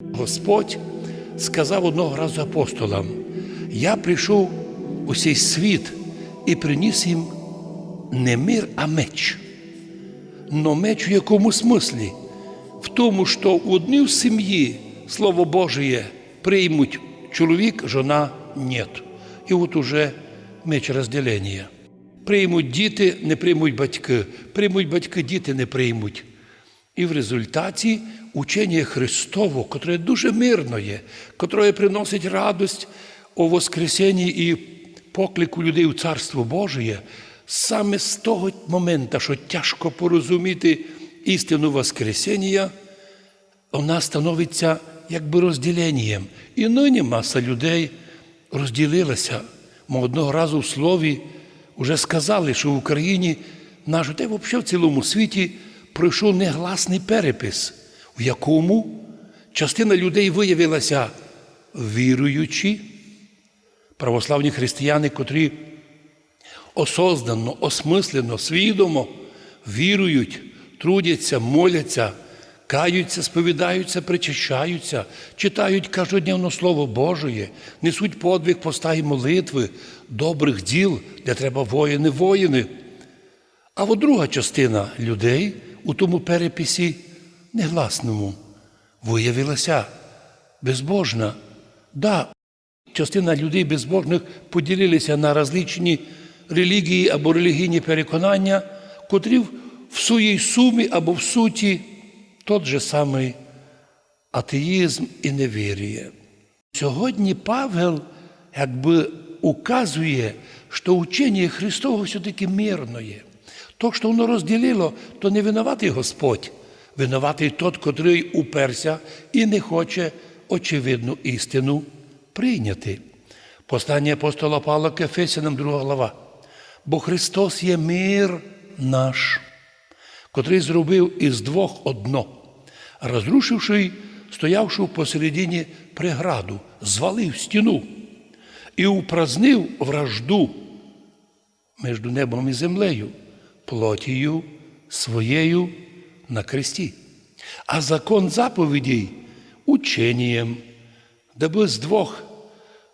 Господь сказав одного разу апостолам: Я прийшов у цей світ і приніс їм не мир, а меч. Но меч в якому смислі? В тому, що в одній сім'ї Слово Божє приймуть чоловік, жона нет. І от уже меч розділення. Приймуть діти, не приймуть батьки, приймуть батьки, діти не приймуть. І в результаті учення Христово, котре дуже мирно є, котре приносить радость у Воскресенні і поклику людей у Царство Божє, саме з того моменту, що тяжко порозуміти істину Воскресення, вона становиться якби розділенням. І нині маса людей розділилася. Ми одного разу в слові вже сказали, що в Україні наш, та взагалі в цілому світі пройшов негласний перепис, в якому частина людей виявилася віруючі, православні християни, котрі осознано, осмислено, свідомо вірують, трудяться, моляться, каються, сповідаються, причащаються, читають кожнодневно Слово Божє, несуть подвиг поста і молитви, добрих діл, де треба воїни, воїни. А от друга частина людей у тому переписі негласному виявилася безбожна. Да, частина людей безбожних поділилися на различні релігії або релігійні переконання, котрі в своїй сумі або в суті тот же самий атеїзм і невір'я. Сьогодні Павел якби указує, що учення Христового все-таки мирно є. То, що воно розділило, то не винуватий Господь, винуватий тот, котрий уперся і не хоче очевидну істину прийняти. Послання апостола Павла к 2 глава. Бо Христос є мир наш, котрий зробив із двох одно, розрушивши, стоявши посередині преграду, звалив стіну і упразнив вражду між небом і землею, плотію своєю на кресті. А закон заповідей ученням, даби з двох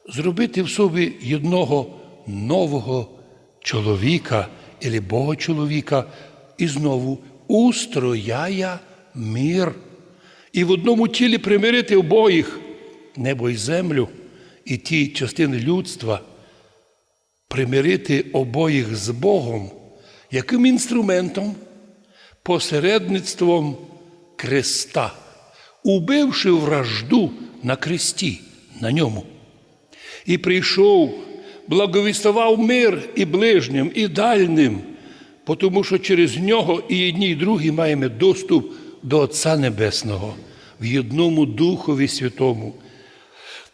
зробити в собі одного нового чоловіка або Бога чоловіка, і знову устрояє мир. І в одному тілі примирити обоїх небо і землю, і ті частини людства, примирити обоїх з Богом, яким інструментом? Посередництвом креста, убивши вражду на кресті на ньому. І прийшов, благовістував мир і ближнім, і дальним, тому що через нього і одні, і другі маємо доступ до Отця Небесного в одному Духові Святому.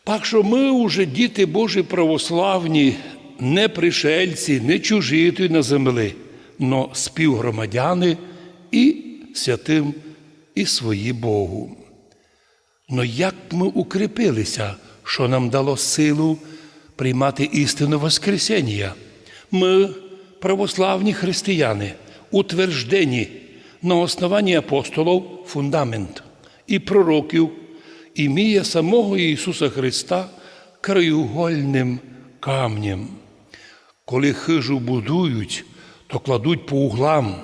Так що ми уже діти Божі православні, не пришельці, не чужі на землі, но співгромадяни і святим, і свої Богу. Но як ми укріпилися, що нам дало силу приймати істину Воскресення? Ми, православні християни, утверждені на основанні апостолів фундамент і пророків, ім'я самого Ісуса Христа краєугольним камнем. Коли хижу будують, то кладуть по углам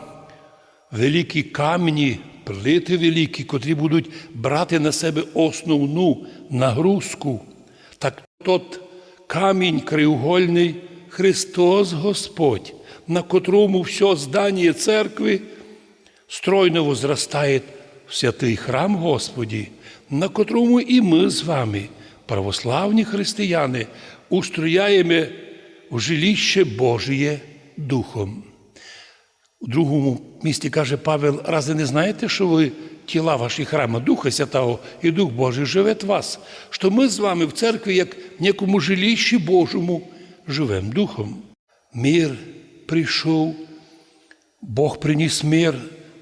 великі камені, плити великі, котрі будуть брати на себе основну нагрузку. Так тот камінь краєугольний Христос Господь, на котрому все здання церкви стройно возрастає в святий храм Господі, на котрому і ми з вами, православні християни, устрояємо в жиліще Божє Духом. У другому місті каже Павел, рази не знаєте, що ви тіла ваші храми, Духа Святого і Дух Божий живе в вас, що ми з вами в церкві, як в некому жилищі Божому, живемо Духом. Мир прийшов, Бог приніс мир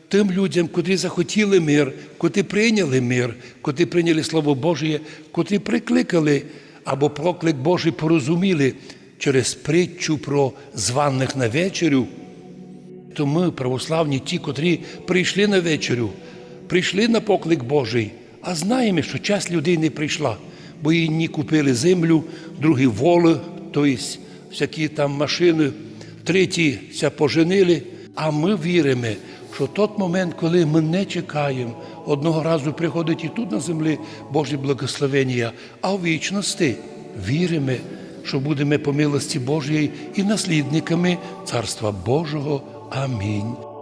тим людям, котрі захотіли мир, котрі прийняли мир, котрі прийняли Слово Божє, котрі прикликали або проклик Божий порозуміли через притчу про званих на вечерю. То ми, православні, ті, котрі прийшли на вечерю, прийшли на поклик Божий, А знаємо, що час людей не прийшла, бо одні купили землю, другі воли, тобто всякі там машини, треті поженили. А ми віримо, що той момент, коли ми не чекаємо, одного разу приходить і тут на землі Божі благословення, а в вічності віримо, що будемо по милості Божої і наслідниками Царства Божого. Амінь.